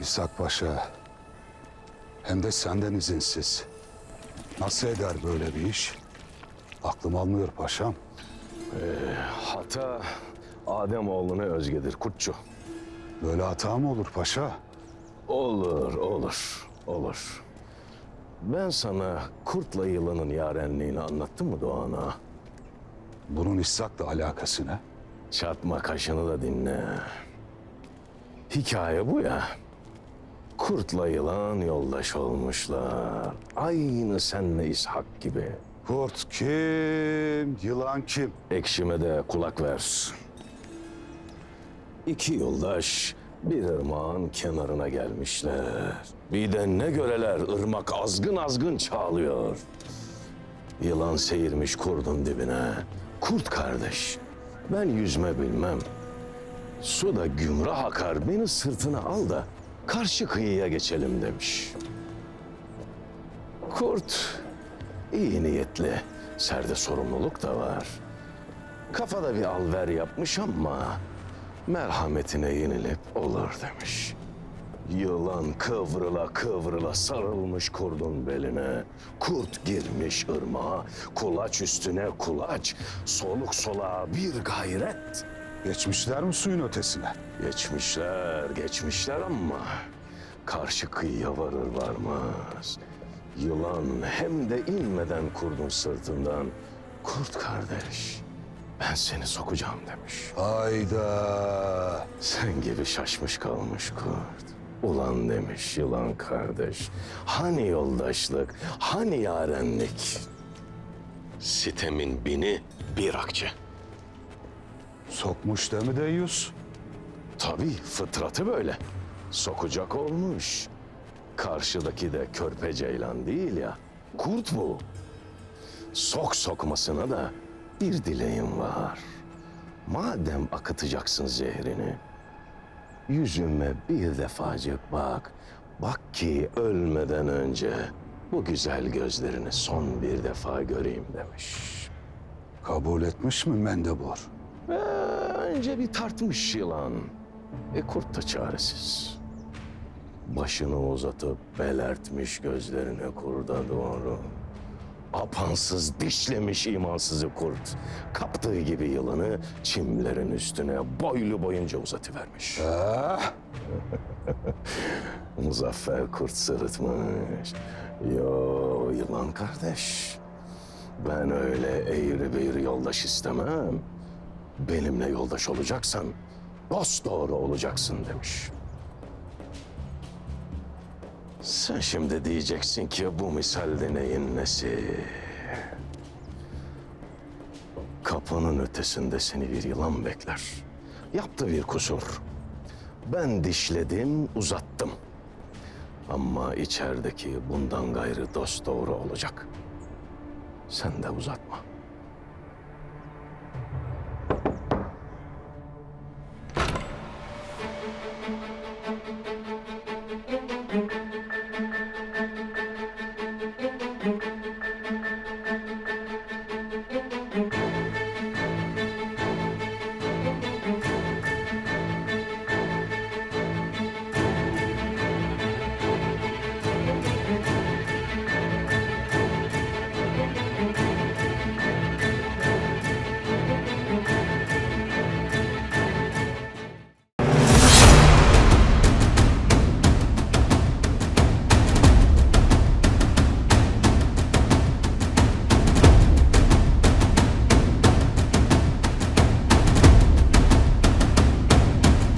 İshak Paşa hem de senden izinsiz. Nasıl eder böyle bir iş? Aklım almıyor paşam. Hata Ademoğluna özgedir kurtçu. Böyle hata mı olur paşa? Olur, olur, olur. Ben sana kurtla yılanın yarenliğini anlattım mı Doğan'a? Bunun İshak'la alakası ne? Çatma kaşını da dinle. Hikaye bu ya. Kurtla yılan yoldaş olmuşlar. Aynı senle İshak gibi. Kurt kim? Yılan kim? Ekşime de kulak ver. İki yoldaş bir ırmağın kenarına gelmişler. Bir de ne göreler ırmak azgın azgın çağlıyor. Yılan seyirmiş kurdun dibine. Kurt kardeş, ben yüzme bilmem. Suda gümrah akar, beni sırtına al da karşı kıyıya geçelim demiş. Kurt iyi niyetli, serde sorumluluk da var. Kafada bir alver yapmış ama merhametine yenilip olur demiş. Yılan kıvrıla kıvrıla sarılmış kurdun beline. Kurt girmiş ırmağa, kulaç üstüne kulaç, soluk soluğa bir gayret. Geçmişler mi suyun ötesine? Geçmişler, geçmişler ama karşı kıyıya varır varmaz. Yılan hem de inmeden kurdun sırtından. Kurt kardeş, ben seni sokacağım demiş. Hayda. Sen gibi şaşmış kalmış kurt. Ulan demiş yılan kardeş. Hani yoldaşlık, hani yarenlik? Sitemin bini bir akçe. Sokmuş değil mi deyyus? Tabii fıtratı böyle. Sokacak olmuş. Karşıdaki de körpe ceylan değil ya. Kurt bu. Sok sokmasına da bir dileğim var. Madem akıtacaksın zehrini, yüzüme bir defacık bak. Bak ki ölmeden önce bu güzel gözlerini son bir defa göreyim demiş. Kabul etmiş mi Mendebur? Ee, önce bir tartmış yılan. E kurt da çaresiz. Başını uzatıp belertmiş gözlerini kurda doğru. Apansız dişlemiş imansızı kurt. Kaptığı gibi yılanı çimlerin üstüne boylu boyunca uzatıvermiş. Ah, Muzaffer kurt sırıtmış. Yo yılan kardeş. Ben öyle eğri büğrü yoldaş istemem. Benimle yoldaş olacaksan dost doğru olacaksın demiş. Sen şimdi diyeceksin ki bu misalde neyin nesi? Kapının ötesinde seni bir yılan bekler. Yaptı bir kusur. Ben dişledim, uzattım. Ama içerideki bundan gayrı dost doğru olacak. Sen de uzatma.